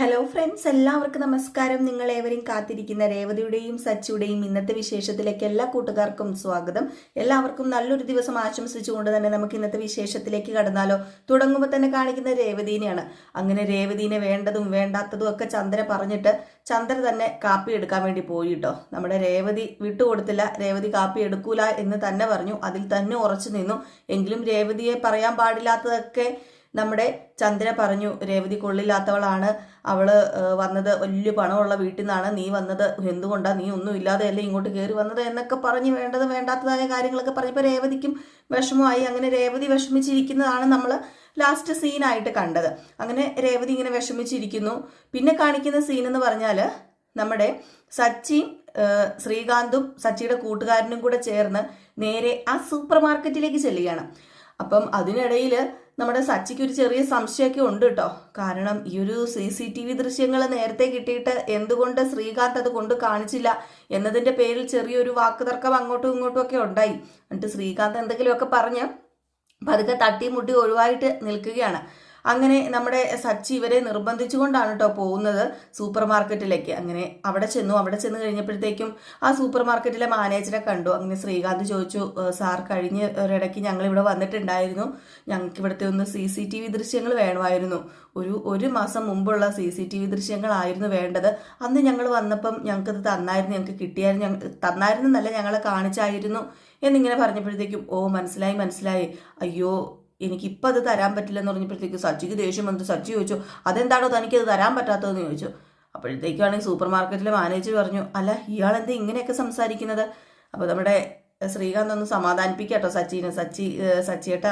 Hello friends എല്ലാവർക്കും നമസ്കാരം. നിങ്ങൾ ഏവരും കാത്തിരിക്കുന്ന രേവതിയുടെയും സച്ചിയുടെയും ഇന്നത്തെ വിശേഷത്തിലേക്ക് എല്ലാ കൂട്ടുകാർക്കും സ്വാഗതം. എല്ലാവർക്കും നല്ലൊരു ദിവസം ആശംസിച്ചുകൊണ്ട് തന്നെ നമുക്ക് ഇന്നത്തെ വിശേഷത്തിലേക്ക് കടന്നാലോ. തുടങ്ങുമ്പോൾ തന്നെ കാണിക്കുന്ന രേവതീനെയാണ്. അങ്ങനെ രേവതീനെ വേണ്ടതും വേണ്ടാത്തതും ഒക്കെ ചന്ദ്ര പറഞ്ഞിട്ട് ചന്ദ്ര തന്നെ കാപ്പി എടുക്കാൻ വേണ്ടി പോയി കേട്ടോ നമ്മുടെ രേവതി വിട്ടുകൊടുത്തില്ല. രേവതി കാപ്പി എടുക്കൂല എന്ന് തന്നെ പറഞ്ഞു. അതിൽ തന്നെ ഉറച്ചു നിന്നു. എങ്കിലും രേവതിയെ പറയാൻ പാടില്ലാത്തതൊക്കെ നമ്മുടെ ചന്ദ്ര പറഞ്ഞു രേവതി കൊള്ളില്ലാത്തവളാണ്. അവൾ വന്നത് വലിയ പണമുള്ള വീട്ടിൽ നിന്നാണ്. നീ വന്നത് എന്തുകൊണ്ടാ? നീ ഒന്നും ഇല്ലാതെയല്ലേ ഇങ്ങോട്ട് കയറി വന്നത്? എന്നൊക്കെ പറഞ്ഞ് വേണ്ടത് വേണ്ടാത്തതായ കാര്യങ്ങളൊക്കെ പറഞ്ഞപ്പോൾ രേവതിക്കും വിഷമമായി. അങ്ങനെ രേവതി വിഷമിച്ചിരിക്കുന്നതാണ് നമ്മൾ ലാസ്റ്റ് സീനായിട്ട് കണ്ടത്. അങ്ങനെ രേവതി ഇങ്ങനെ വിഷമിച്ചിരിക്കുന്നു. പിന്നെ കാണിക്കുന്ന സീൻ എന്ന് പറഞ്ഞാൽ നമ്മുടെ സച്ചിയും ശ്രീകാന്തും സച്ചിയുടെ കൂട്ടുകാരനും കൂടെ ചേർന്ന് നേരെ ആ സൂപ്പർ മാർക്കറ്റിലേക്ക് ചെല്ലുകയാണ്. അപ്പം അതിനിടയിൽ നമ്മുടെ സച്ചിക്ക് ഒരു ചെറിയ സംശയമൊക്കെ ഉണ്ട് കേട്ടോ. കാരണം ഈ ഒരു സി സി ടി വി ദൃശ്യങ്ങൾ നേരത്തെ കിട്ടിയിട്ട് എന്തുകൊണ്ട് ശ്രീകാന്ത് അത് കൊണ്ട് കാണിച്ചില്ല എന്നതിന്റെ പേരിൽ ചെറിയൊരു വാക്ക് തർക്കം അങ്ങോട്ടും ഇങ്ങോട്ടും ഒക്കെ ഉണ്ടായി. എന്നിട്ട് ശ്രീകാന്ത് എന്തെങ്കിലുമൊക്കെ പറഞ്ഞ് പതുക്കെ തട്ടി മുട്ടി ഒഴിവായിട്ട് നിൽക്കുകയാണ്. അങ്ങനെ നമ്മുടെ സച്ചി ഇവരെ നിർബന്ധിച്ചുകൊണ്ടാണ് കേട്ടോ പോകുന്നത് സൂപ്പർ മാർക്കറ്റിലേക്ക് അങ്ങനെ അവിടെ ചെന്നു. അവിടെ ചെന്ന് കഴിഞ്ഞപ്പോഴത്തേക്കും ആ സൂപ്പർ മാർക്കറ്റിലെ മാനേജറെ കണ്ടു. അങ്ങനെ ശ്രീകാന്ത് ചോദിച്ചു സാർ കഴിഞ്ഞ ഒരിടയ്ക്ക് ഞങ്ങൾ ഇവിടെ വന്നിട്ടുണ്ടായിരുന്നു. ഞങ്ങൾക്ക് ഇവിടുത്തെ ഒന്ന് സി സി ടി വി ദൃശ്യങ്ങൾ വേണമായിരുന്നു. ഒരു ഒരു മാസം മുമ്പുള്ള സി സി ടി വി ദൃശ്യങ്ങളായിരുന്നു വേണ്ടത്. അന്ന് ഞങ്ങൾ വന്നപ്പം ഞങ്ങൾക്കത് തന്നായിരുന്നു. ഞങ്ങൾക്ക് കിട്ടിയായിരുന്നു. ഞങ്ങൾ തന്നായിരുന്നു എന്നല്ല ഞങ്ങളെ കാണിച്ചായിരുന്നു എന്നിങ്ങനെ പറഞ്ഞപ്പോഴത്തേക്കും ഓ മനസ്സിലായി മനസ്സിലായി. അയ്യോ എനിക്കിപ്പോൾ അത് തരാൻ പറ്റില്ലെന്ന് പറഞ്ഞപ്പോഴത്തേക്ക് സച്ചിക്ക് ദേഷ്യം വന്നിട്ട് സച്ചി ചോദിച്ചു അതെന്താണോ തനിക്കത് തരാൻ പറ്റാത്തതെന്ന് ചോദിച്ചു. അപ്പോഴത്തേക്കാണെങ്കിൽ സൂപ്പർ മാർക്കറ്റിലെ മാനേജർ പറഞ്ഞു അല്ല ഇയാൾ എന്താ ഇങ്ങനെയൊക്കെ സംസാരിക്കുന്നത്? അപ്പോൾ നമ്മുടെ ശ്രീകാന്ത് ഒന്ന് സമാധാനിപ്പിക്കാട്ടോ സച്ചിനെ. സച്ചി സച്ചിയേട്ട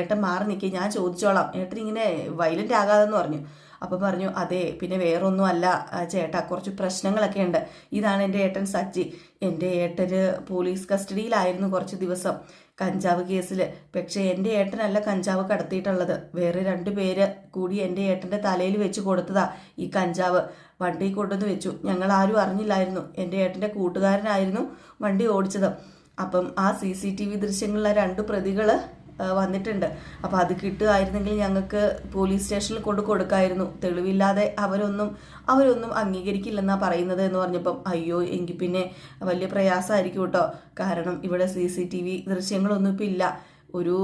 ഏട്ടൻ മാറി നിൽക്കുക ഞാൻ ചോദിച്ചോളാം. ഏട്ടൻ ഇങ്ങനെ വയലന്റ് ആകാതെന്ന് പറഞ്ഞു. അപ്പം പറഞ്ഞു അതെ പിന്നെ വേറൊന്നും അല്ല ചേട്ടാ കുറച്ച് പ്രശ്നങ്ങളൊക്കെ ഉണ്ട്. ഇതാണ് എന്റെ ഏട്ടൻ സച്ചി എന്റെ ഏട്ടന് പോലീസ് കസ്റ്റഡിയിലായിരുന്നു കുറച്ച് ദിവസം കഞ്ചാവ് കേസിൽ പക്ഷേ എന്റെ ഏട്ടനല്ല കഞ്ചാവ് കടത്തിയിട്ടുള്ളത്. വേറെ രണ്ട് പേര് കൂടി എന്റെ ഏട്ടന്റെ തലയിൽ വെച്ച് കൊടുത്തതാ ഈ കഞ്ചാവ്. വണ്ടി കൊണ്ടുവന്ന് വെച്ചു. ഞങ്ങൾ ആരും അറിഞ്ഞില്ലായിരുന്നു. എന്റെ ഏട്ടന്റെ കൂട്ടുകാരനായിരുന്നു വണ്ടി ഓടിച്ചത്. അപ്പം ആ സി സി ടി വി ദൃശ്യങ്ങളിലെ രണ്ട് പ്രതികൾ വന്നിട്ടുണ്ട്. അപ്പോൾ അത് കിട്ടുമായിരുന്നെങ്കിൽ ഞങ്ങൾക്ക് പോലീസ് സ്റ്റേഷനിൽ കൊണ്ട് കൊടുക്കായിരുന്നു. തെളിവില്ലാതെ അവരൊന്നും അവരൊന്നും അംഗീകരിക്കില്ലെന്നാണ് പറയുന്നത് എന്ന് പറഞ്ഞപ്പം അയ്യോ എങ്കിൽ പിന്നെ വലിയ പ്രയാസമായിരിക്കും കേട്ടോ. കാരണം ഇവിടെ സി സി ടി വി ദൃശ്യങ്ങളൊന്നും ഇപ്പം ഇല്ല. ഒരു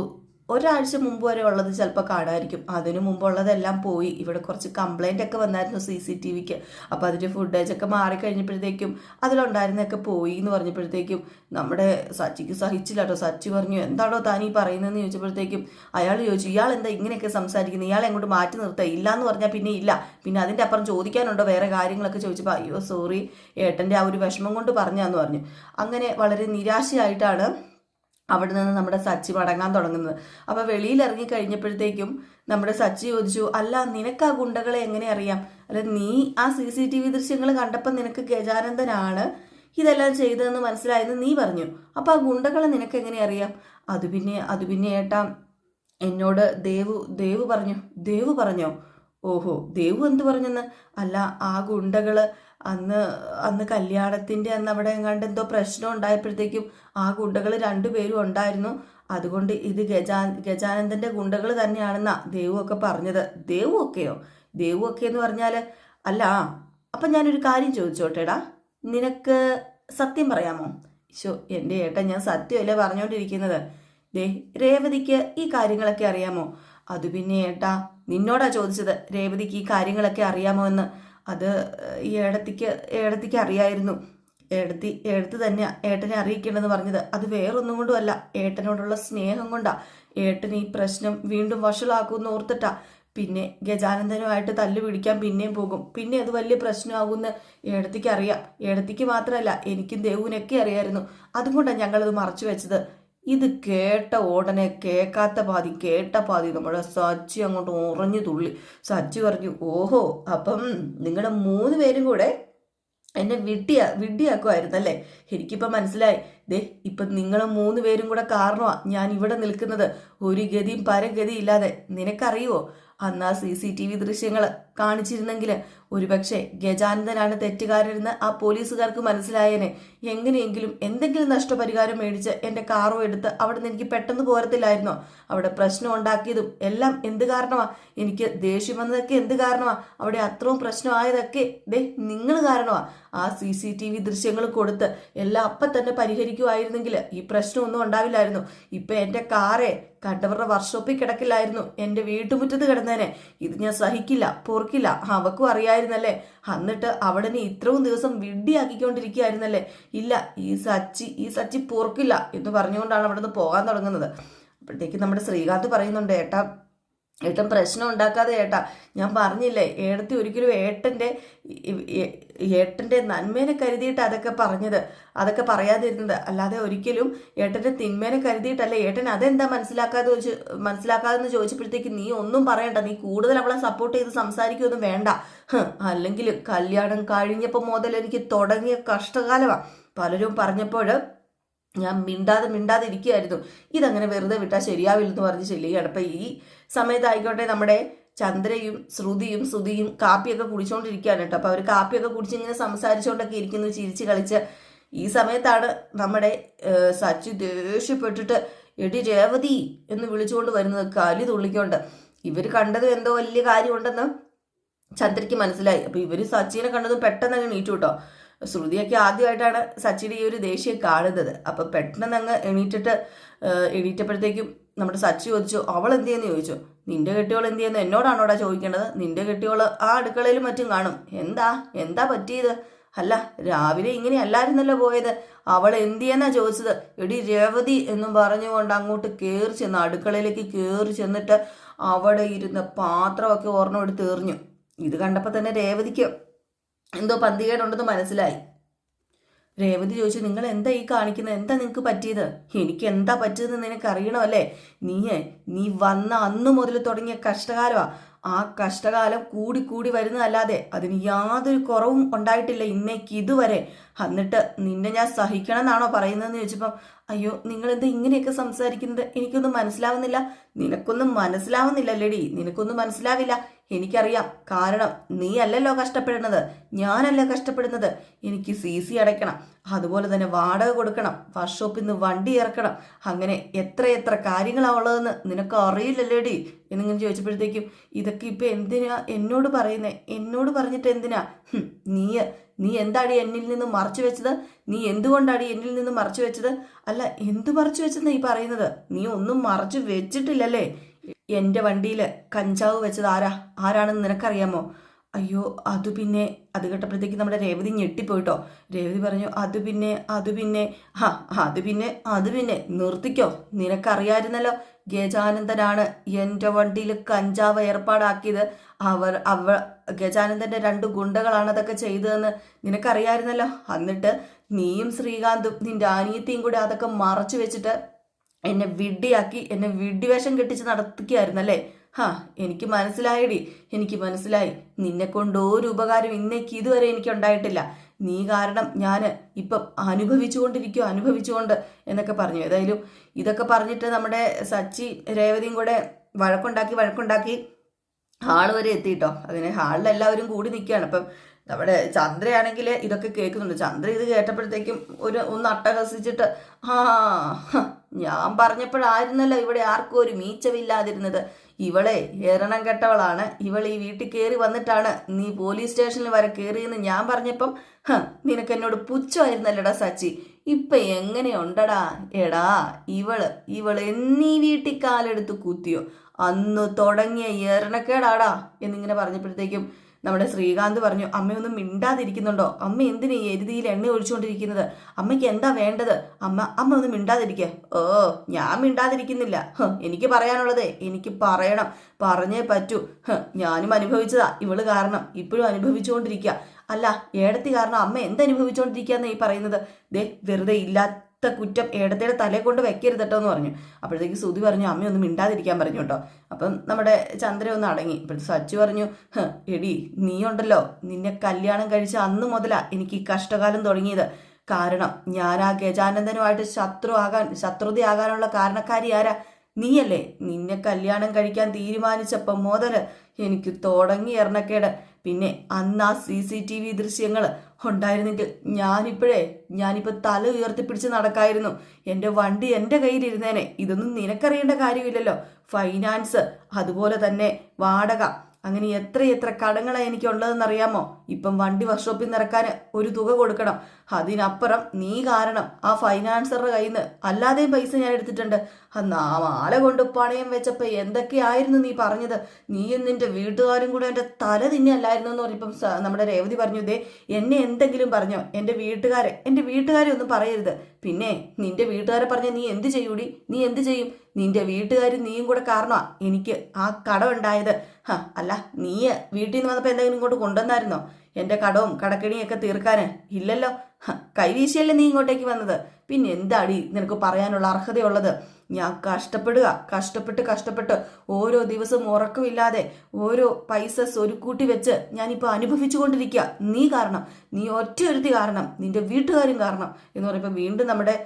ഒരാഴ്ച മുമ്പ് വരെ ഉള്ളത് ചിലപ്പോൾ കാണാമായിരിക്കും. അതിനു മുമ്പുള്ളതെല്ലാം പോയി. ഇവിടെ കുറച്ച് കംപ്ലൈന്റ് ഒക്കെ വന്നായിരുന്നു സി സി ടി വിക്ക് അപ്പോൾ അതിന്റെ ഫുട്ടേജ് ഒക്കെ മാറിക്കഴിഞ്ഞപ്പോഴത്തേക്കും അതിലുണ്ടായിരുന്നൊക്കെ പോയി എന്ന് പറഞ്ഞപ്പോഴത്തേക്കും നമ്മുടെ സച്ചിക്ക് സഹിച്ചില്ല കേട്ടോ. സച്ചി പറഞ്ഞു എന്താണോ താൻ ഈ പറയുന്നതെന്ന് ചോദിച്ചപ്പോഴത്തേക്കും അയാൾ ചോദിച്ചു ഇയാൾ എന്താ ഇങ്ങനെയൊക്കെ സംസാരിക്കുന്നത്? ഇയാളെ അങ്ങോട്ട് മാറ്റി നിർത്തുക ഇല്ല എന്ന് പറഞ്ഞാൽ പിന്നെ ഇല്ല. പിന്നെ അതിന്റെ അപ്പുറം ചോദിക്കാനുണ്ടോ വേറെ കാര്യങ്ങളൊക്കെ ചോദിച്ചപ്പോൾ അയ്യോ സോറി ഏട്ടന്റെ ആ ഒരു വിഷമം കൊണ്ട് പറഞ്ഞാന്ന് പറഞ്ഞു. അങ്ങനെ വളരെ നിരാശയായിട്ടാണ് അവിടെ നിന്ന് നമ്മുടെ സച്ചി മടങ്ങാൻ തുടങ്ങുന്നത്. അപ്പൊ വെളിയിൽ ഇറങ്ങി കഴിഞ്ഞപ്പോഴത്തേക്കും നമ്മുടെ സച്ചി ചോദിച്ചു അല്ല നിനക്ക് ആ ഗുണ്ടകളെ എങ്ങനെ അറിയാം? അല്ല നീ ആ സി സി ടി വി ദൃശ്യങ്ങൾ കണ്ടപ്പോൾ നിനക്ക് ഗജാനന്ദനാണ് ഇതെല്ലാം ചെയ്തതെന്ന് മനസ്സിലായെന്ന് നീ പറഞ്ഞു. അപ്പൊ ആ ഗുണ്ടകളെ നിനക്ക് എങ്ങനെ അറിയാം? അത് പിന്നെ അത് പിന്നെ ഏട്ടാ എന്നോട് ദേവു ദേവു പറഞ്ഞു ദേവു പറഞ്ഞോ? ഓഹോ ദേവു എന്ത് പറഞ്ഞെന്ന്? അല്ല ആ ഗുണ്ടകൾ അന്ന് അന്ന് കല്യാണത്തിന്റെ അന്ന് അവിടെ എങ്ങാണ്ട് എന്തോ പ്രശ്നം ഉണ്ടായപ്പോഴത്തേക്കും ആ ഗുണ്ടകൾ രണ്ടുപേരും ഉണ്ടായിരുന്നു. അതുകൊണ്ട് ഇത് ഗജാ ഗജാനന്ദന്റെ ഗുണ്ടകൾ തന്നെയാണെന്നാ ദേവുവൊക്കെ പറഞ്ഞത്. ദേവുവൊക്കെയോ ദേവുവൊക്കെ എന്ന് പറഞ്ഞാൽ അല്ല അപ്പൊ ഞാനൊരു കാര്യം ചോദിച്ചോട്ടേടാ. നിനക്ക് സത്യം പറയാമോ? ശോ എന്റെ ഏട്ട ഞാൻ സത്യമല്ലേ പറഞ്ഞുകൊണ്ടിരിക്കുന്നത് ദേ രേവതിക്ക് ഈ കാര്യങ്ങളൊക്കെ അറിയാമോ? അത് പിന്നെ ഏട്ടാ നിന്നോടാ ചോദിച്ചത് രേവതിക്ക് ഈ കാര്യങ്ങളൊക്കെ അറിയാമോ എന്ന്. അത് ഈ ഏടത്തിക്ക് ഏടത്തിക്ക് അറിയായിരുന്നു. ഏടത്തി ഏടത്ത് തന്നെ ഏട്ടനെ അറിയിക്കണമെന്ന് പറഞ്ഞത്. അത് വേറൊന്നും കൊണ്ടുമല്ല. ഏട്ടനോടുള്ള സ്നേഹം കൊണ്ടാ. ഏട്ടൻ ഈ പ്രശ്നം വീണ്ടും വഷളാക്കുമെന്ന് ഓർത്തിട്ടാ. പിന്നെ ഗജാനന്ദനുമായിട്ട് തല്ലു പിടിക്കാൻ പിന്നെയും പോകും. പിന്നെ അത് വലിയ പ്രശ്നമാകുമെന്ന് ഏടത്തിക്ക് അറിയാം. ഏടത്തിക്ക് മാത്രമല്ല എനിക്കും ദേവുവിനൊക്കെ അറിയായിരുന്നു. അതുകൊണ്ടാണ് ഞങ്ങളത് മറച്ചു വെച്ചത്. ഇത് കേട്ട ഉടനെ കേൾക്കാത്ത പാതി കേട്ട പാതി നമ്മുടെ സച്ചി അങ്ങോട്ട് ഉറഞ്ഞു തുള്ളി. സച്ചി പറഞ്ഞു ഓഹോ അപ്പം നിങ്ങളുടെ മൂന്ന് പേരും കൂടെ എന്നെ വിട്ടിയ വിഡ്ഢിയാക്കുമായിരുന്നല്ലേ എനിക്കിപ്പോൾ മനസ്സിലായി. ദേ ഇപ്പം നിങ്ങളെ മൂന്ന് പേരും കൂടെ കാരണമാ ഞാൻ ഇവിടെ നിൽക്കുന്നത്. ഒരു ഗതിയും പരഗതിയും ഇല്ലാതെ. നിനക്കറിയുമോ അന്ന് ആ സി സി ടി വി ദൃശ്യങ്ങൾ കാണിച്ചിരുന്നെങ്കിൽ ഒരുപക്ഷെ ഗജാനന്ദനാണ് തെറ്റുകാരെന്ന് ആ പോലീസുകാർക്ക് മനസ്സിലായേനെ. എങ്ങനെയെങ്കിലും എന്തെങ്കിലും നഷ്ടപരിഹാരം മേടിച്ച് എന്റെ കാറോ എടുത്ത് അവിടെ നിന്ന് എനിക്ക് പെട്ടെന്ന് പോരത്തില്ലായിരുന്നോ? അവിടെ പ്രശ്നം ഉണ്ടാക്കിയതും എല്ലാം എന്ത് കാരണമാ? എനിക്ക് ദേഷ്യം വന്നതൊക്കെ എന്ത് കാരണമാ? അവിടെ അത്രയും പ്രശ്നമായതൊക്കെ ദേ നിങ്ങൾ കാരണമാ. ആ സി സി ടി വി ദൃശ്യങ്ങൾ കൊടുത്ത് എല്ലാം അപ്പം തന്നെ പരിഹരിക്കുമായിരുന്നെങ്കിൽ ഈ പ്രശ്നമൊന്നും ഉണ്ടാവില്ലായിരുന്നു. ഇപ്പം എന്റെ കാറെ കണ്ടവരുടെ വർക്ക്ഷോപ്പിൽ കിടക്കില്ലായിരുന്നു. എന്റെ വീട്ടുമുറ്റത്ത് കിടന്നേനെ. ഇത് ഞാൻ സഹിക്കില്ല. പൊറുക്കില്ല അവക്കും അറിയായിരുന്നല്ലേ? എന്നിട്ട് അവിടെ നീ ഇത്രയും ദിവസം വിഡ്ഡിയാക്കിക്കൊണ്ടിരിക്കുകയായിരുന്നല്ലേ ഇല്ല ഈ സച്ചി ഈ സച്ചി പൊറുക്കില്ല എന്ന് പറഞ്ഞുകൊണ്ടാണ് അവിടെ നിന്ന് പോകാൻ തുടങ്ങുന്നത്. അപ്പോഴത്തേക്ക് നമ്മുടെ ശ്രീകാന്ത് പറയുന്നുണ്ട് ഏട്ടാ ഏട്ടൻ പ്രശ്നം ഉണ്ടാക്കാതെ ഏട്ടാ ഞാൻ പറഞ്ഞില്ലേ ഏടത്തി ഒരിക്കലും ഏട്ടന്റെ ഏട്ടന്റെ നന്മേനെ കരുതിയിട്ട് അതൊക്കെ പറഞ്ഞത് അതൊക്കെ പറയാതിരുന്നത്. അല്ലാതെ ഒരിക്കലും ഏട്ടന്റെ തിന്മേനെ കരുതിയിട്ടല്ല. ഏട്ടൻ അതെന്താ മനസ്സിലാക്കാതെ ചോദിച്ച് മനസ്സിലാക്കാതെന്ന് ചോദിച്ചപ്പോഴത്തേക്ക് നീ ഒന്നും പറയണ്ട. നീ കൂടുതൽ അവളെ സപ്പോർട്ട് ചെയ്ത് സംസാരിക്കുകയൊന്നും വേണ്ട. അല്ലെങ്കിൽ കല്യാണം കഴിഞ്ഞപ്പോൾ മുതൽ എനിക്ക് തുടങ്ങിയ കഷ്ടകാലമാണ് പലരും പറഞ്ഞപ്പോൾ ഞാൻ മിണ്ടാതെ മിണ്ടാതെ ഇരിക്കുകയായിരുന്നു ഇതങ്ങനെ വെറുതെ വിട്ടാൽ ശരിയാവില്ലെന്ന് പറഞ്ഞ് ചെല്ലുകയാണ് അപ്പം ഈ സമയത്തായിക്കോട്ടെ നമ്മുടെ ചന്ദ്രയും ശ്രുതിയും ശ്രുതിയും കാപ്പിയൊക്കെ കുടിച്ചുകൊണ്ടിരിക്കുകയാണ് കേട്ടോ. അപ്പോൾ അവർ കാപ്പിയൊക്കെ കുടിച്ച് ഇങ്ങനെ സംസാരിച്ചുകൊണ്ടൊക്കെ ഇരിക്കുന്നു ചിരിച്ച് കളിച്ച്. ഈ സമയത്താണ് നമ്മുടെ സച്ചി ദേഷ്യപ്പെട്ടിട്ട് എടി രേവതി എന്ന് വിളിച്ചുകൊണ്ട് വരുന്നത് കലി തുള്ളിക്കൊണ്ട്. ഇവർ കണ്ടത് എന്തോ വലിയ കാര്യമുണ്ടെന്ന് ചന്ദ്രയ്ക്ക് മനസ്സിലായി. അപ്പോൾ ഇവർ സച്ചിനെ കണ്ടതും പെട്ടെന്ന് അങ്ങ് നീറ്റു കേട്ടോ. ശ്രുതിയൊക്കെ ആദ്യമായിട്ടാണ് സച്ചിൻ ഈ ഒരു ദേഷ്യം കാണുന്നത്. അപ്പം പെട്ടെന്ന് അങ്ങ് എണീറ്റിട്ട് എണീറ്റപ്പോഴത്തേക്കും നമ്മുടെ സച്ചി ചോദിച്ചു അവൾ എന്ത് ചെയ്യുന്നു ചോദിച്ചു. നിന്റെ കെട്ടിയോൾ എന്ത് ചെയ്യുന്നു എന്നോടാണോടാ ചോദിക്കേണ്ടത്? നിന്റെ കെട്ടിയോൾ ആ അടുക്കളയിലും മറ്റും കാണും. എന്താ? എന്താ പറ്റിയത്? അല്ല രാവിലെ ഇങ്ങനെ അല്ലായിരുന്നല്ലോ പോയത്. അവൾ എന്ത് ചെയ്യാന്നാ ചോദിച്ചത്? എടി രേവതി എന്നും പറഞ്ഞുകൊണ്ട് അങ്ങോട്ട് കയറി ചെന്ന് അടുക്കളയിലേക്ക് കയറി ചെന്നിട്ട് അവിടെ ഇരുന്ന പാത്രമൊക്കെ ഓർമ്മ എടുത്ത് എറിഞ്ഞു. ഇത് കണ്ടപ്പോൾ തന്നെ രേവതിക്ക് എന്തോ പന്തികേടുണ്ടെന്ന് മനസ്സിലായി. രേവതി ചോദിച്ചു നിങ്ങൾ എന്താ ഈ കാണിക്കുന്നത് എന്താ നിങ്ങൾക്ക് പറ്റിയത്? എനിക്ക് എന്താ പറ്റിയതെന്ന് നിനക്ക് അറിയണമല്ലേ നീയേ നീ വന്ന അന്നു മുതൽ തുടങ്ങിയ കഷ്ടകാലമാ. ആ കഷ്ടകാലം കൂടി കൂടി വരുന്നതല്ലാതെ അതിന് യാതൊരു കുറവും ഉണ്ടായിട്ടില്ല ഇന്നേക്ക് ഇതുവരെ. എന്നിട്ട് നിന്നെ ഞാൻ സഹിക്കണം എന്നാണോ പറയുന്നതെന്ന് ചോദിച്ചപ്പോൾ അയ്യോ നിങ്ങളെന്താ ഇങ്ങനെയൊക്കെ സംസാരിക്കുന്നത്? എനിക്കൊന്നും മനസ്സിലാവുന്നില്ല. നിനക്കൊന്നും മനസ്സിലാവുന്നില്ല അല്ലേടി നിനക്കൊന്നും മനസ്സിലാവില്ല. എനിക്കറിയാം. കാരണം നീ അല്ലല്ലോ കഷ്ടപ്പെടുന്നത്. ഞാനല്ലേ കഷ്ടപ്പെടുന്നത്. എനിക്ക് സി സി അടയ്ക്കണം. അതുപോലെ തന്നെ വാടക കൊടുക്കണം. വർക്ക്ഷോപ്പിൽ നിന്ന് വണ്ടി ഇറക്കണം. അങ്ങനെ എത്ര എത്ര കാര്യങ്ങളാണ് ഉള്ളതെന്ന് നിനക്ക് അറിയില്ലല്ലേടി? എന്നിങ്ങനെ ചോദിച്ചപ്പോഴത്തേക്കും ഇതൊക്കെ ഇപ്പം എന്തിനാ എന്നോട് പറയുന്നത് എന്നോട് പറഞ്ഞിട്ട് എന്തിനാ? നീ നീ എന്താടി എന്നിൽ നിന്ന് മറച്ചു വെച്ചത്? നീ എന്തുകൊണ്ടാടി എന്നിൽ നിന്ന് മറച്ചു വെച്ചത്? അല്ല എന്ത് മറച്ചു വെച്ചെന്ന് നീ പറയുന്നത്? നീ ഒന്നും മറച്ചു വെച്ചിട്ടില്ലല്ലേ? എന്റെ വണ്ടിയിൽ കഞ്ചാവ് വെച്ചത് ആരാ? ആരാണെന്ന് നിനക്കറിയാമോ? അയ്യോ അത് പിന്നെ അത് കേട്ടപ്പോഴത്തേക്ക് നമ്മുടെ രേവതി ഞെട്ടിപ്പോയിട്ടോ. രേവതി പറഞ്ഞു അത് പിന്നെ അത് പിന്നെ ഹാ അത് പിന്നെ അത് പിന്നെ നിർത്തിക്കോ. നിനക്കറിയായിരുന്നല്ലോ ഗജാനന്ദനാണ് എന്റെ വണ്ടിയിൽ കഞ്ചാവ് ഏർപ്പാടാക്കിയത്. അവർ അവ ഗജാനന്ദന്റെ രണ്ട് ഗുണ്ടകളാണ് അതൊക്കെ ചെയ്തതെന്ന് നിനക്കറിയായിരുന്നല്ലോ. എന്നിട്ട് നീയും ശ്രീകാന്തും നിന്റെ അനിയത്തിയും കൂടി അതൊക്കെ മറച്ചു വെച്ചിട്ട് എന്നെ വിഡിയാക്കി എന്നെ വിഡിവേഷം കെട്ടിച്ച് നടത്തിക്കായിരുന്നല്ലേ ഹാ എനിക്ക് മനസ്സിലായടി എനിക്ക് മനസ്സിലായി. നിന്നെ കൊണ്ട് ഒരു ഉപകാരം ഇന്നേക്ക് ഇതുവരെ എനിക്ക് ഉണ്ടായിട്ടില്ല. നീ കാരണം ഞാൻ ഇപ്പം അനുഭവിച്ചുകൊണ്ടിരിക്കുമോ അനുഭവിച്ചുകൊണ്ട് എന്നൊക്കെ പറഞ്ഞു. ഏതായാലും ഇതൊക്കെ പറഞ്ഞിട്ട് നമ്മുടെ സച്ചി രേവതിയും കൂടെ വഴക്കുണ്ടാക്കി വഴക്കുണ്ടാക്കി ഹാൾ വരെ എത്തിയിട്ടോ അങ്ങനെ ഹാളിൽ എല്ലാവരും കൂടി നിൽക്കുകയാണ്. അപ്പം നമ്മുടെ ചന്ദ്രയാണെങ്കിൽ ഇതൊക്കെ കേൾക്കുന്നുണ്ട്. ചന്ദ്ര ഇത് കേട്ടപ്പോഴത്തേക്കും ഒരു ഒന്ന് അട്ടഹസിച്ചിട്ട് ആ ഞാൻ പറഞ്ഞപ്പോഴായിരുന്നല്ലോ ഇവിടെ ആർക്കും ഒരു മീച്ചമില്ലാതിരുന്നത് ഇവളെ ഏറണം കെട്ടവളാണ്. ഇവൾ ഈ വീട്ടിൽ കയറി വന്നിട്ടാണ് നീ പോലീസ് സ്റ്റേഷനിൽ വരെ കയറിയെന്ന് ഞാൻ പറഞ്ഞപ്പം നിനക്ക് എന്നോട് പുച്ഛമായിരുന്നല്ലടാ സച്ചി. ഇപ്പൊ എങ്ങനെയുണ്ടടാ എടാ ഇവൾ ഇവൾ എന്നീ വീട്ടിൽ കാലെടുത്ത് കുത്തിയോ? അന്ന് തുടങ്ങിയ ഏറണക്കേടാടാ എന്നിങ്ങനെ പറഞ്ഞപ്പോഴത്തേക്കും നമ്മുടെ ശ്രീകാന്ത് പറഞ്ഞു അമ്മയൊന്നും മിണ്ടാതിരിക്കുന്നുണ്ടോ? അമ്മ എന്തിനാ എരുതിയിൽ എണ്ണ ഒഴിച്ചുകൊണ്ടിരിക്കുന്നത്? അമ്മയ്ക്ക് എന്താ വേണ്ടത്? അമ്മ അമ്മ ഒന്നും മിണ്ടാതിരിക്കുക ഓ ഞാൻ മിണ്ടാതിരിക്കുന്നില്ല. എനിക്ക് പറയാനുള്ളത് എനിക്ക് പറയണം. പറഞ്ഞേ പറ്റൂ. ഞാനും അനുഭവിച്ചതാ. ഇവൾ കാരണം ഇപ്പോഴും അനുഭവിച്ചുകൊണ്ടിരിക്കുക അല്ല ഏടത്തി കാരണം അമ്മ എന്തനുഭവിച്ചുകൊണ്ടിരിക്കുകയെന്ന് ഈ പറയുന്നത്? ദേ വെറുതെ ഇല്ലാത്ത കുറ്റം ഏടത്തേടെ തലയെ കൊണ്ട് വെക്കരുത് കേട്ടോ എന്ന് പറഞ്ഞു. അപ്പോഴത്തേക്ക് സുതി പറഞ്ഞു അമ്മ ഒന്ന് മിണ്ടാതിരിക്കാൻ പറഞ്ഞു കേട്ടോ. അപ്പം നമ്മുടെ ചന്ദ്ര ഒന്ന് അടങ്ങി. ഇപ്പോഴത്തെ സച്ചു പറഞ്ഞു എടി നീ ഉണ്ടല്ലോ. നിന്നെ കല്യാണം കഴിച്ച അന്ന് മുതലാ എനിക്ക് ഈ കഷ്ടകാലം തുടങ്ങിയത്. കാരണം ഞാൻ ആ ഗജാനന്ദനുമായിട്ട് ശത്രു ആകാൻ ശത്രുതയാകാനുള്ള കാരണക്കാരി ആരാ? നീയല്ലേ? നിന്നെ കല്യാണം കഴിക്കാൻ തീരുമാനിച്ചപ്പം മുതൽ എനിക്ക് തുടങ്ങി എറണക്കേട്. പിന്നെ അന്ന് ആ സി സി ടി വി ദൃശ്യങ്ങൾ ഉണ്ടായിരുന്നെങ്കിൽ ഞാനിപ്പോഴേ ഞാനിപ്പോൾ തല ഉയർത്തിപ്പിടിച്ച് നടക്കായിരുന്നു. എന്റെ വണ്ടി എന്റെ കയ്യിലിരുന്നേനെ. ഇതൊന്നും നിനക്കറിയേണ്ട കാര്യമില്ലല്ലോ. ഫൈനാൻസ് അതുപോലെ തന്നെ വാടക. അങ്ങനെ എത്ര എത്ര കടങ്ങളാണ് എനിക്കുള്ളതെന്നറിയാമോ? ഇപ്പം വണ്ടി വർക്ക്ഷോപ്പിൽ നിറക്കാൻ ഒരു തുക കൊടുക്കണം. അതിനപ്പുറം നീ കാരണം ആ ഫൈനാൻസറുടെ കയ്യിൽ നിന്ന് അല്ലാതെയും പൈസ ഞാൻ എടുത്തിട്ടുണ്ട്. അന്ന് ആ മാല കൊണ്ട് പണയം വെച്ചപ്പോൾ എന്തൊക്കെയായിരുന്നു നീ പറഞ്ഞത്? നീയും നിന്റെ വീട്ടുകാരും കൂടെ എന്റെ തല തിന്നെയല്ലായിരുന്നു എന്ന് പറഞ്ഞപ്പം നമ്മുടെ രേവതി പറഞ്ഞു ഇതേ എന്നെ എന്തെങ്കിലും പറഞ്ഞോ? എന്റെ വീട്ടുകാരെ എന്റെ വീട്ടുകാരെ ഒന്നും പറയരുത്. പിന്നെ നിന്റെ വീട്ടുകാരെ പറഞ്ഞ നീ എന്ത് ചെയ്യൂടി? നീ എന്ത് ചെയ്യും? നിന്റെ വീട്ടുകാരും നീയും കൂടെ കാരണമാ എനിക്ക് ആ കടം ഉണ്ടായത് അല്ല നീ വീട്ടിൽ നിന്ന് വന്നപ്പോൾ എന്തെങ്കിലും ഇങ്ങോട്ട് കൊണ്ടുവന്നായിരുന്നോ? എന്റെ കടവും കടക്കിണിയൊക്കെ തീർക്കാന് ഇല്ലല്ലോ. കൈവീശിയല്ലേ നീ ഇങ്ങോട്ടേക്ക് വന്നത്? പിന്നെ എന്താടി നിനക്ക് പറയാനുള്ള അർഹതയുള്ളത്? ഞാൻ കഷ്ടപ്പെടുക കഷ്ടപ്പെട്ട് കഷ്ടപ്പെട്ട് ഓരോ ദിവസം ഉറക്കമില്ലാതെ ഓരോ പൈസ സ്വരുക്കൂട്ടി വെച്ച് ഞാനിപ്പോൾ അനുഭവിച്ചു കൊണ്ടിരിക്കുക നീ കാരണം നീ ഒറ്റയൊരുത്തി കാരണം നിന്റെ വീട്ടുകാരും കാരണം എന്ന് പറയുമ്പോൾ വീണ്ടും നമ്മുടെ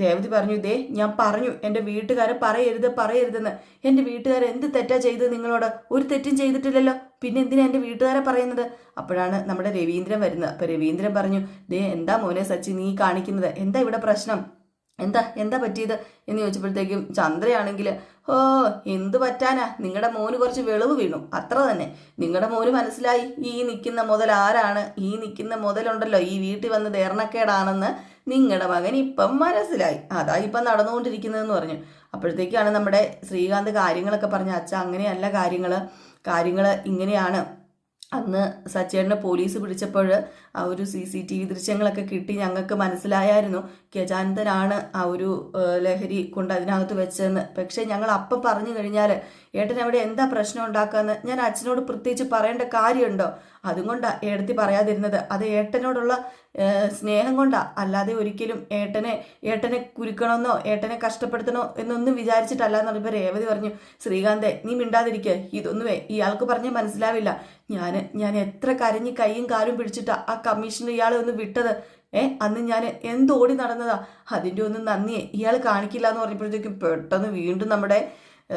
രേവതി പറഞ്ഞു ഇതേ ഞാൻ പറഞ്ഞു എന്റെ വീട്ടുകാരെ പറയരുത് പറയരുതെന്ന്. എന്റെ വീട്ടുകാർ എന്ത് തെറ്റാ ചെയ്തത് നിങ്ങളോട്? ഒരു തെറ്റും ചെയ്തിട്ടില്ലല്ലോ. പിന്നെ എന്തിനാ എന്റെ വീട്ടുകാരെ പറയുന്നത്? അപ്പോഴാണ് നമ്മുടെ രവീന്ദ്രൻ വരുന്നത്. അപ്പോൾ രവീന്ദ്രൻ പറഞ്ഞു ദേ എന്താ മോനെ സച്ചി നീ കാണിക്കുന്നത്? എന്താ ഇവിടെ പ്രശ്നം? എന്താ എന്താ പറ്റിയത്? എന്ന് ചോദിച്ചപ്പോഴത്തേക്കും ചന്ദ്രയാണെങ്കിൽ ഓ എന്ത് പറ്റാനാ? നിങ്ങളുടെ മോന് കുറച്ച് വെളിവ് വീണു. അത്ര തന്നെ. നിങ്ങളുടെ മോന് മനസ്സിലായി ഈ നിൽക്കുന്ന മുതൽ ആരാണ്? ഈ നിൽക്കുന്ന മുതലുണ്ടല്ലോ ഈ വീട്ടിൽ വന്ന് ദേർണക്കേടാണെന്ന് നിങ്ങളുടെ മകൻ ഇപ്പം മനസ്സിലായി. അതാ ഇപ്പം നടന്നുകൊണ്ടിരിക്കുന്നതെന്ന് പറഞ്ഞു. അപ്പോഴത്തേക്കാണ് നമ്മുടെ ശ്രീകാന്ത് കാര്യങ്ങളൊക്കെ പറഞ്ഞ അച്ഛ അങ്ങനെയല്ല കാര്യങ്ങൾ കാര്യങ്ങൾ ഇങ്ങനെയാണ്. അന്ന് സച്ചേട്ടനെ പോലീസ് പിടിച്ചപ്പോൾ ആ ഒരു സി സി ടി വി ദൃശ്യങ്ങളൊക്കെ കിട്ടി. ഞങ്ങൾക്ക് മനസ്സിലായായിരുന്നു ഗജാനന്ദനാണ് ആ ഒരു ലഹരി കൊണ്ട് അതിനകത്ത് വെച്ചതെന്ന്. പക്ഷേ ഞങ്ങൾ അപ്പം പറഞ്ഞു കഴിഞ്ഞാൽ ഏട്ടൻ അവിടെ എന്താ പ്രശ്നം ഉണ്ടാക്കാന്ന്? ഞാൻ അച്ഛനോട് പ്രത്യേകിച്ച് പറയേണ്ട കാര്യമുണ്ടോ? അതുകൊണ്ടാണ് ഏടത്തി പറയാതിരുന്നത്. അത് ഏട്ടനോടുള്ള സ്നേഹം കൊണ്ടാ. അല്ലാതെ ഒരിക്കലും ഏട്ടനെ ഏട്ടനെ കുരുക്കണമെന്നോ ഏട്ടനെ കഷ്ടപ്പെടുത്തണോ എന്നൊന്നും വിചാരിച്ചിട്ടല്ല എന്ന് പറയുമ്പോൾ രേവതി പറഞ്ഞു. ശ്രീകാന്തെ നീ മിണ്ടാതിരിക്കുക ഇതൊന്നുമേ ഇയാൾക്ക് പറഞ്ഞ് മനസ്സിലാവില്ല. ഞാൻ ഞാൻ എത്ര കരഞ്ഞ് കൈയും കാലും പിടിച്ചിട്ടാ ആ കമ്മീഷൻ ഇയാളെ ഒന്ന് വിട്ടത്. ഏ അന്ന് ഞാൻ എന്തോടി നടന്നതാ? അതിന്റെ ഒന്നും നന്ദിയെ ഇയാൾ കാണിക്കില്ല എന്ന് പറഞ്ഞപ്പോഴത്തേക്കും പെട്ടെന്ന് വീണ്ടും നമ്മുടെ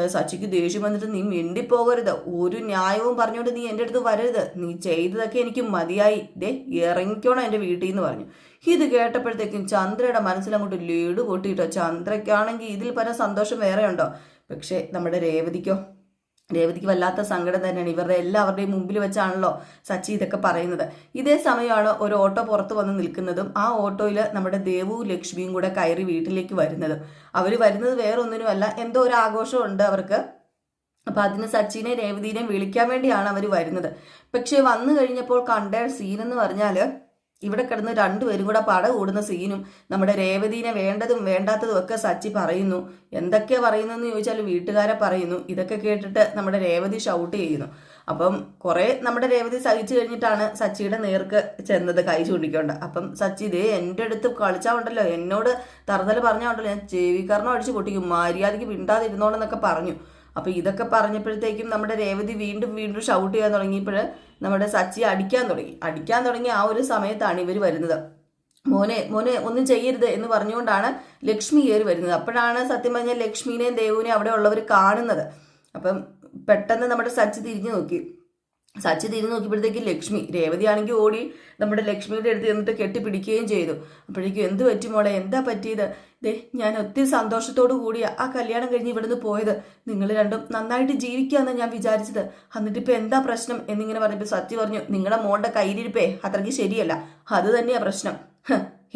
സച്ചിക്ക് ദേഷ്യം വന്നിട്ട് നീ മിണ്ടിപ്പോകരുത്. ഒരു ന്യായവും പറഞ്ഞുകൊണ്ട് നീ എന്റെ അടുത്ത് വരരുത്. നീ ചെയ്തതൊക്കെ എനിക്ക് മതിയായി. ദേ ഇറങ്ങിക്കോണം എന്റെ വീട്ടിൽ നിന്ന് പറഞ്ഞു. ഇത് കേട്ടപ്പോഴത്തേക്കും ചന്ദ്രയുടെ മനസ്സിലങ്ങോട്ട് ലീഡ് പൊട്ടിയിട്ടോ? ചന്ദ്രയ്ക്കാണെങ്കിൽ ഇതിൽ പല സന്തോഷം വേറെ ഉണ്ടോ പക്ഷേ നമ്മുടെ രേവതിക്കോ? രേവതിക്ക് വല്ലാത്ത സങ്കടം തന്നെയാണ്. ഇവരുടെ എല്ലാവരുടെയും മുമ്പിൽ വെച്ചാണല്ലോ സച്ചി ഇതൊക്കെ പറയുന്നത്. ഇതേ സമയമാണ് ഒരു ഓട്ടോ പുറത്തു വന്ന് നിൽക്കുന്നതും ആ ഓട്ടോയിൽ നമ്മുടെ ദേവു ലക്ഷ്മിയും കൂടെ കയറി വീട്ടിലേക്ക് വരുന്നത്. അവർ വരുന്നത് വേറെ ഒന്നിനുമല്ല എന്തോ ഒരു ആഘോഷമുണ്ട് അവർക്ക്. അപ്പം അതിന് സച്ചിനെ രേവതിനെയും വിളിക്കാൻ വേണ്ടിയാണ് അവർ വരുന്നത്. പക്ഷേ വന്നു കഴിഞ്ഞപ്പോൾ കണ്ട സീൻ എന്ന് പറഞ്ഞാൽ ഇവിടെ കിടന്ന് രണ്ടുപേരും കൂടെ പട കൂടുന്ന സീനും നമ്മുടെ രേവതിനെ വേണ്ടതും വേണ്ടാത്തതും ഒക്കെ സച്ചി പറയുന്നു. എന്തൊക്കെയാ പറയുന്നതെന്ന് ചോദിച്ചാൽ വീട്ടുകാരെ പറയുന്നു. ഇതൊക്കെ കേട്ടിട്ട് നമ്മുടെ രേവതി ഷൗട്ട് ചെയ്യുന്നു. അപ്പം കുറെ നമ്മുടെ രേവതി സഹിച്ചു കഴിഞ്ഞിട്ടാണ് സച്ചിയുടെ നേർക്ക് ചെന്നത് കൈ ചൂണ്ടിക്കൊണ്ട്. അപ്പം സച്ചി ഇതേ എന്റെ അടുത്ത് കളിച്ചാ ഉണ്ടല്ലോ. എന്നോട് തറുതൽ പറഞ്ഞാൽ ഉണ്ടല്ലോ. ഞാൻ ചെവിക്കരണം അടിച്ച് പൊട്ടിക്കും. മര്യാദയ്ക്ക് മിണ്ടാതിരുന്നോണെന്നൊക്കെ പറഞ്ഞു. അപ്പൊ ഇതൊക്കെ പറഞ്ഞപ്പോഴത്തേക്കും നമ്മുടെ രേവതി വീണ്ടും വീണ്ടും ഷൗട്ട് ചെയ്യാൻ തുടങ്ങിയപ്പോൾ നമ്മുടെ സച്ചി അടിക്കാൻ തുടങ്ങി. അടിക്കാൻ തുടങ്ങിയ ആ ഒരു സമയത്താണ് ഇവർ വരുന്നത്. മോനെ മോനെ ഒന്നും ചെയ്യരുത് എന്ന് പറഞ്ഞുകൊണ്ടാണ് ലക്ഷ്മി കയറി വരുന്നത്. അപ്പോഴാണ് സത്യം പറഞ്ഞാൽ ലക്ഷ്മിനെയും ദേവുവിനെയും അവിടെ ഉള്ളവർ കാണുന്നത്. അപ്പം പെട്ടെന്ന് നമ്മുടെ സച്ചി തിരിഞ്ഞു നോക്കി. സച്ചി തിരിഞ്ഞു നോക്കിയപ്പോഴത്തേക്ക് ലക്ഷ്മി രേവതി ആണെങ്കിൽ ഓടി നമ്മുടെ ലക്ഷ്മിയുടെ അടുത്ത് എന്നിട്ട് കെട്ടിപ്പിടിക്കുകയും ചെയ്തു. അപ്പോഴേക്കും എന്ത് പറ്റി മോളെ? എന്താ പറ്റിയത്? ദേ ഞാൻ ഒത്തിരി സന്തോഷത്തോടു കൂടിയാ ആ കല്യാണം കഴിഞ്ഞ് ഇവിടുന്ന് പോയത്. നിങ്ങൾ രണ്ടും നന്നായിട്ട് ജീവിക്കാന്ന് ഞാൻ വിചാരിച്ചത്. എന്നിട്ട് ഇപ്പൊ എന്താ പ്രശ്നം എന്നിങ്ങനെ പറഞ്ഞപ്പോൾ സത്യ പറഞ്ഞു നിങ്ങളുടെ മോളുടെ കയ്യിലിരിപ്പേ അത്രയ്ക്ക് ശരിയല്ല. അത് തന്നെയാ പ്രശ്നം.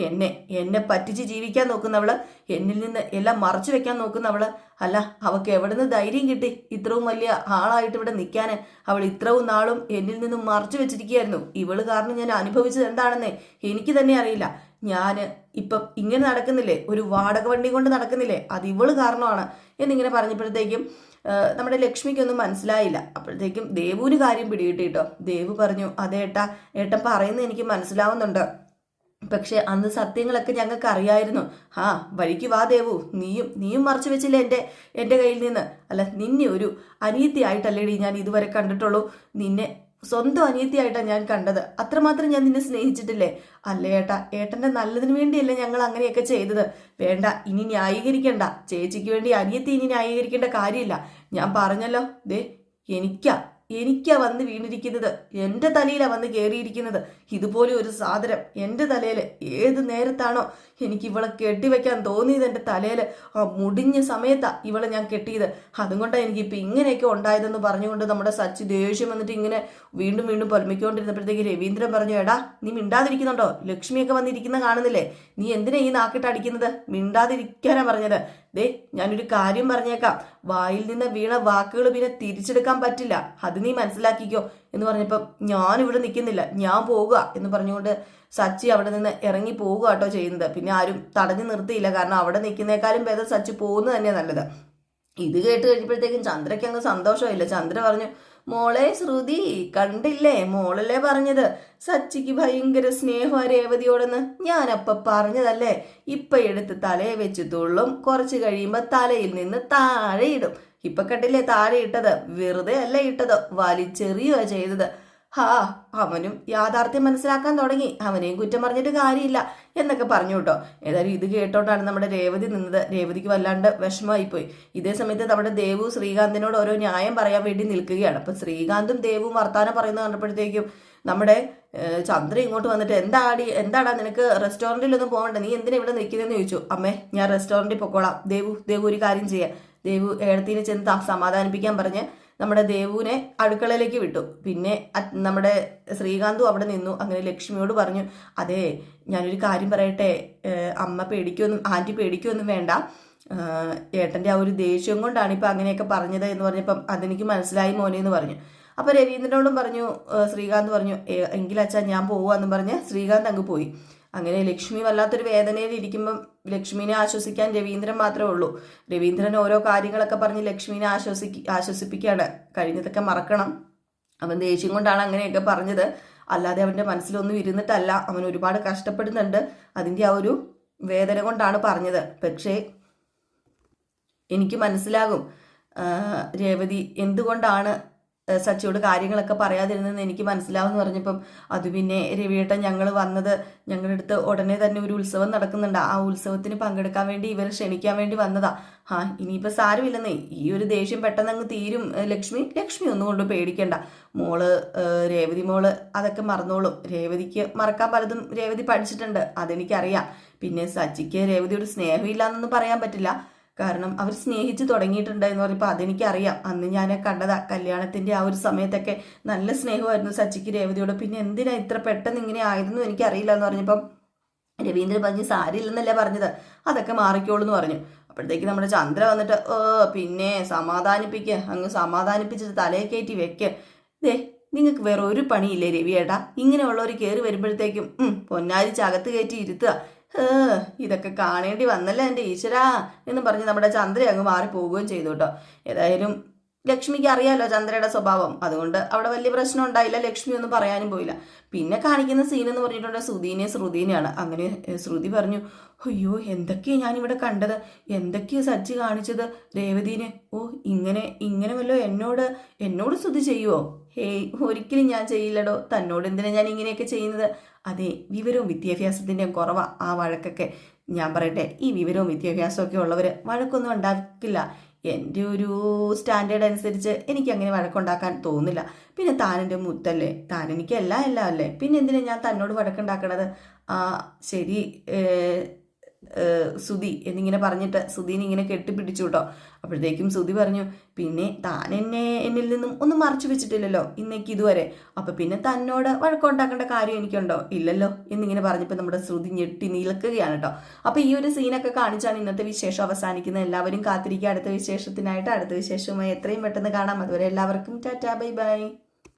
എന്നെ എന്നെ പറ്റിച്ച് ജീവിക്കാൻ നോക്കുന്നവൾ എന്നിൽ നിന്ന് എല്ലാം മറച്ചു വെക്കാൻ നോക്കുന്നവൾ. അല്ല അവക്ക് എവിടുന്ന് ധൈര്യം കിട്ടി? ഇത്രയും വലിയ ആളായിട്ട് ഇവിടെ നിൽക്കാന്. അവൾ ഇത്രയും നാളും എന്നിൽ നിന്നും മറച്ചു വെച്ചിരിക്കുകയായിരുന്നു. ഇവൾ കാരണം ഞാൻ അനുഭവിച്ചത് എന്താണെന്നേ എനിക്ക് തന്നെ അറിയില്ല. ഞാൻ ഇപ്പം ഇങ്ങനെ നടക്കുന്നില്ലേ? ഒരു വാടക വണ്ടി കൊണ്ട് നടക്കുന്നില്ലേ? അത് ഇവൾ കാരണമാണ്. എന്നിങ്ങനെ പറഞ്ഞപ്പോഴത്തേക്കും നമ്മുടെ ലക്ഷ്മിക്കൊന്നും മനസ്സിലായില്ല. അപ്പോഴത്തേക്കും ദേവുവിന് കാര്യം പിടികിട്ടി കേട്ടോ ദേവു പറഞ്ഞു അതെ ഏട്ടാ ഏട്ടൻ പറയുന്നത് എനിക്ക് മനസ്സിലാവുന്നുണ്ട്. പക്ഷെ അന്ന് സത്യങ്ങളൊക്കെ ഞങ്ങൾക്ക് അറിയായിരുന്നു. ആ വഴിക്ക് വാ ദേവു. നീയും നീയും മറച്ചു വെച്ചില്ല എന്റെ എന്റെ കയ്യിൽ നിന്ന്? അല്ല നിന്നെ ഒരു അനീതിയായിട്ടല്ലേടി ഞാൻ ഇതുവരെ കണ്ടിട്ടുള്ളൂ. നിന്നെ സ്വന്തം അനിയത്തിയായിട്ടാണ് ഞാൻ കണ്ടത്. അത്രമാത്രം ഞാൻ നിന്നെ സ്നേഹിച്ചിട്ടില്ലേ? അല്ല ഏട്ടാ? ഏട്ടന്റെ നല്ലതിന് വേണ്ടിയല്ലേ ഞങ്ങൾ അങ്ങനെയൊക്കെ ചെയ്തത്. വേണ്ട ഇനി ന്യായീകരിക്കണ്ട. ചേച്ചിക്ക് വേണ്ടി അനിയത്തി ഇനി ന്യായീകരിക്കേണ്ട കാര്യമില്ല. ഞാൻ പറഞ്ഞല്ലോ ദേ എനിക്കാ എനിക്കാ വന്ന് വീണിരിക്കുന്നത്. എന്റെ തലയിലാ വന്ന് കയറിയിരിക്കുന്നത് ഇതുപോലെ ഒരു സാധനം എന്റെ തലയിൽ ഏത് നേരത്താണോ എനിക്ക് ഇവളെ കെട്ടിവെക്കാൻ തോന്നിയത് എന്റെ തലയിൽ മുടിഞ്ഞ സമയത്താ ഇവളെ ഞാൻ കെട്ടിയത്. അതുകൊണ്ടാണ് എനിക്ക് ഇപ്പം ഇങ്ങനെയൊക്കെ ഉണ്ടായതെന്ന് പറഞ്ഞുകൊണ്ട് നമ്മുടെ സച്ചി ദേഷ്യം വന്നിട്ട് ഇങ്ങനെ വീണ്ടും വീണ്ടും പൊലമിക്കൊണ്ടിരുന്നപ്പോഴത്തേക്ക് രവീന്ദ്രൻ പറഞ്ഞു എടാ നീ മിണ്ടാതിരിക്കുന്നുണ്ടോ? ലക്ഷ്മിയൊക്കെ വന്നിരിക്കുന്ന കാണുന്നില്ലേ? നീ എന്തിനാ ഈ നാക്കിട്ട് അടിക്കുന്നത്? മിണ്ടാതിരിക്കാനാ പറഞ്ഞത്. ദേ ഞാനൊരു കാര്യം പറഞ്ഞേക്കാം. വായിൽ നിന്ന് വീണ വാക്കുകൾ പിന്നെ തിരിച്ചെടുക്കാൻ പറ്റില്ല. അത് നീ മനസ്സിലാക്കിക്കോ. എന്ന് പറഞ്ഞപ്പോൾ ഞാൻ നിൽക്കുന്നില്ല. ഞാൻ പോകുക എന്ന് പറഞ്ഞുകൊണ്ട് സച്ചി അവിടെ നിന്ന് ഇറങ്ങി പോവുക കേട്ടോ ചെയ്യുന്നത്. പിന്നെ ആരും തടഞ്ഞു നിർത്തിയില്ല. കാരണം അവിടെ നിൽക്കുന്നേക്കാളും ഭേദം സച്ചി പോകുന്നത് തന്നെയാണ് നല്ലത്. ഇത് കേട്ട് കഴിഞ്ഞപ്പോഴത്തേക്കും ചന്ദ്രയ്ക്ക് അങ്ങ് സന്തോഷമില്ല ചന്ദ്ര പറഞ്ഞു മോളെ ശ്രുതി കണ്ടില്ലേ? മോളല്ലേ പറഞ്ഞത്? സച്ചിക്ക് ഭയങ്കര സ്നേഹം രേവതിയോടെന്ന്. ഞാനപ്പ പറഞ്ഞതല്ലേ? ഇപ്പൊ എടുത്ത് തലയെ വെച്ച് തുള്ളും കുറച്ച് കഴിയുമ്പോ തലയിൽ നിന്ന് താഴെ ഇടും. ഇപ്പൊ കണ്ടില്ലേ? താഴെ ഇട്ടത്. വെറുതെ അല്ല ഇട്ടത്. വലിച്ചെറിയുക ചെയ്തത്. ഹാ അവനും യാഥാർത്ഥ്യം മനസ്സിലാക്കാൻ തുടങ്ങി. അവനെയും കുറ്റം പറഞ്ഞിട്ട് കാര്യമില്ല എന്നൊക്കെ പറഞ്ഞു കേട്ടോ. ഏതായാലും ഇത് കേട്ടോണ്ടാണ് നമ്മുടെ രേവതി നിന്നത്. രേവതിക്ക് വല്ലാണ്ട് വിഷമമായി പോയി ഇതേ സമയത്ത് നമ്മുടെ ദേവു ശ്രീകാന്തിനോട് ഓരോ ന്യായം പറയാൻ വേണ്ടി നിൽക്കുകയാണ്. അപ്പൊ ശ്രീകാന്തും ദേവും വർത്താനം പറയുന്നത് കണ്ടപ്പോഴത്തേക്കും നമ്മുടെ ചന്ദ്ര ഇങ്ങോട്ട് വന്നിട്ട് എന്താടി? എന്താടാ നിനക്ക് റെസ്റ്റോറന്റിലൊന്നും പോകണ്ട നീ എന്തിനാ ഇവിടെ നിൽക്കുന്നതെന്ന് ചോദിച്ചു. അമ്മേ ഞാൻ റെസ്റ്റോറന്റിൽ പൊക്കോളാം. ദേവു ദേവു ഒരു കാര്യം ചെയ്യാം. ദേവു ഏടത്തിനെ ചെന്ന് സമാധാനിപ്പിക്കാൻ പറഞ്ഞ് നമ്മുടെ ദേവുവിനെ അടുക്കളയിലേക്ക് വിട്ടു. പിന്നെ നമ്മുടെ ശ്രീകാന്തും അവിടെ നിന്നു. അങ്ങനെ ലക്ഷ്മിയോട് പറഞ്ഞു അതെ ഞാനൊരു കാര്യം പറയട്ടെ. അമ്മ പേടിക്കൊന്നും ആന്റി പേടിക്കൊന്നും വേണ്ട. ഏട്ടന്റെ ആ ഒരു ദേഷ്യം കൊണ്ടാണ് ഇപ്പം അങ്ങനെയൊക്കെ പറഞ്ഞത് എന്ന് പറഞ്ഞപ്പം അതെനിക്ക് മനസ്സിലായി മോനെ എന്ന് പറഞ്ഞു. അപ്പോൾ രവീന്ദ്രനോടും പറഞ്ഞു ശ്രീകാന്ത് പറഞ്ഞു എങ്കിൽ എങ്കിലച്ഛാ ഞാൻ പോവാന്ന് പറഞ്ഞ് ശ്രീകാന്ത് അങ്ങ് പോയി. അങ്ങനെ ലക്ഷ്മി വല്ലാത്തൊരു വേദനയിൽ ഇരിക്കുമ്പം ലക്ഷ്മിനെ ആശ്വസിക്കാൻ രവീന്ദ്രൻ മാത്രമേ ഉള്ളൂ. രവീന്ദ്രൻ ഓരോ കാര്യങ്ങളൊക്കെ പറഞ്ഞ് ലക്ഷ്മിനെ ആശ്വസിക്ക് ആശ്വസിപ്പിക്കുകയാണ് കഴിഞ്ഞതൊക്കെ മറക്കണം. അവൻ ദേഷ്യം കൊണ്ടാണ് അങ്ങനെയൊക്കെ പറഞ്ഞത്. അല്ലാതെ അവന്റെ മനസ്സിലൊന്നും ഇരുന്നിട്ടല്ല. അവൻ ഒരുപാട് കഷ്ടപ്പെടുന്നുണ്ട്. അതിന്റെ ആ ഒരു വേദന കൊണ്ടാണ് പറഞ്ഞത്. പക്ഷേ എനിക്ക് മനസ്സിലാകും. രേവതി എന്തുകൊണ്ടാണ് സച്ചിയോട് കാര്യങ്ങളൊക്കെ പറയാതിരുന്നെന്ന് എനിക്ക് മനസ്സിലാവുമെന്ന് പറഞ്ഞപ്പം അത് പിന്നെ രവിയേട്ടൻ ഞങ്ങൾ വന്നത് ഞങ്ങളുടെ അടുത്ത് ഉടനെ തന്നെ ഒരു ഉത്സവം നടക്കുന്നുണ്ട്. ആ ഉത്സവത്തിന് പങ്കെടുക്കാൻ വേണ്ടി ഇവരെ ക്ഷണിക്കാൻ വേണ്ടി വന്നതാ. ആ ഇനിയിപ്പോൾ സാരമില്ലെന്നേ. ഈ ഒരു ദേഷ്യം പെട്ടെന്ന് അങ്ങ് തീരും. ലക്ഷ്മി ലക്ഷ്മി ഒന്നും കൊണ്ട് പേടിക്കണ്ട. മോൾ രേവതി മോൾ അതൊക്കെ മറന്നോളും. രേവതിക്ക് മറക്കാൻ പലതും രേവതി പഠിച്ചിട്ടുണ്ട്. അതെനിക്കറിയാം. പിന്നെ സച്ചിക്ക് രേവതിയോട് സ്നേഹമില്ലാന്നൊന്നും പറയാൻ പറ്റില്ല. കാരണം അവർ സ്നേഹിച്ച് തുടങ്ങിയിട്ടുണ്ട് എന്ന് പറയുമ്പോൾ അതെനിക്കറിയാം. അന്ന് ഞാൻ കണ്ടതാ കല്യാണത്തിന്റെ ആ ഒരു സമയത്തൊക്കെ നല്ല സ്നേഹമായിരുന്നു സച്ചിക്ക് രേവതിയോട്. പിന്നെ എന്തിനാ ഇത്ര പെട്ടെന്ന് ഇങ്ങനെ ആയിരുന്നു എനിക്കറിയില്ല എന്ന് പറഞ്ഞപ്പം രവീന്ദ്രൻ പറഞ്ഞ് സാരില്ലെന്നല്ല പറഞ്ഞത്. അതൊക്കെ മാറിക്കോളൂ എന്ന് പറഞ്ഞു. അപ്പോഴത്തേക്ക് നമ്മുടെ ചന്ദ്ര വന്നിട്ട് ഓ പിന്നെ സമാധാനിപ്പിക്കുക അങ്ങ് സമാധാനിപ്പിച്ചിട്ട് തലയെ കയറ്റി വെക്ക്. ദേ നിങ്ങൾക്ക് വേറെ ഒരു പണിയില്ലേ രവിയേട്ടാ? ഇങ്ങനെയുള്ളവർ കയറി വരുമ്പോഴത്തേക്കും ഉം, പൊന്നാരി ചകത്ത് കയറ്റി ഇരുത്തുക. ഇതൊക്കെ കാണേണ്ടി വന്നല്ലേ എന്റെ ഈശ്വരാ എന്ന് പറഞ്ഞ് നമ്മുടെ ചന്ദ്ര അങ്ങ് മാറി പോവുകയും ചെയ്തു കേട്ടോ. ഏതായാലും ലക്ഷ്മിക്ക് അറിയാലോ ചന്ദ്രയുടെ സ്വഭാവം. അതുകൊണ്ട് അവിടെ വലിയ പ്രശ്നം ഉണ്ടായില്ല ലക്ഷ്മി ഒന്നും പറയാനും പോയില്ല. പിന്നെ കാണിക്കുന്ന സീൻ എന്ന് പറഞ്ഞിട്ടുണ്ട് ശ്രുതിനെ ശ്രുതിനെയാണ്. അങ്ങനെ ശ്രുതി പറഞ്ഞു അയ്യോ എന്തൊക്കെയാ ഞാനിവിടെ കണ്ടത്? എന്തൊക്കെയാ സജ്ജി കാണിച്ചത്? രേവതീനെ ഓ ഇങ്ങനെ ഇങ്ങനെ വല്ലോ എന്നോട് എന്നോട് സ്തുതി ചെയ്യുവോ? ഹേയ് ഒരിക്കലും ഞാൻ ചെയ്യില്ലടോ. തന്നോട് എന്തിനാ ഞാൻ ഇങ്ങനെയൊക്കെ ചെയ്യുന്നത്? അതെ വിവരവും വിദ്യാഭ്യാസത്തിന്റെയും കുറവാണ് ആ വഴക്കൊക്കെ ഞാൻ പറയട്ടെ ഈ വിവരവും വിദ്യാഭ്യാസമൊക്കെ ഉള്ളവർ വഴക്കൊന്നും ഉണ്ടാക്കില്ല. എന്റെ ഒരു സ്റ്റാൻഡേർഡ് അനുസരിച്ച് എനിക്ക് അങ്ങനെ വഴക്കുണ്ടാക്കാൻ തോന്നില്ല. പിന്നെ താനെന്റെ മുത്തല്ലേ? താൻ എല്ലാം എല്ലാം അല്ലേ? പിന്നെ എന്തിനാ ഞാൻ തന്നോട് വഴക്കുണ്ടാക്കണത്? ആ ശരി സുധി എന്നിങ്ങനെ പറഞ്ഞിട്ട് സുധീനെ ഇങ്ങനെ കെട്ടിപ്പിടിച്ചു കേട്ടോ അപ്പോഴത്തേക്കും സുധി പറഞ്ഞു പിന്നെ താൻ എന്നെ എന്നിൽ നിന്നും ഒന്നും മറച്ചു വെച്ചിട്ടില്ലല്ലോ ഇന്നേക്ക് ഇതുവരെ. അപ്പൊ പിന്നെ തന്നോട് വഴക്കുണ്ടാക്കേണ്ട കാര്യം എനിക്കുണ്ടോ? ഇല്ലല്ലോ എന്നിങ്ങനെ പറഞ്ഞപ്പോൾ നമ്മുടെ ശ്രുതി ഞെട്ടി നിൽക്കുകയാണ് കേട്ടോ അപ്പൊ ഈ ഒരു സീനൊക്കെ കാണിച്ചാണ് ഇന്നത്തെ വിശേഷം അവസാനിക്കുന്നത്. എല്ലാവരും കാത്തിരിക്കുക. അടുത്ത വിശേഷത്തിനായിട്ട് അടുത്ത വിശേഷവുമായി എത്രയും പെട്ടെന്ന് കാണാം. അതുവരെ എല്ലാവർക്കും ടാറ്റാ ബൈ ബൈ.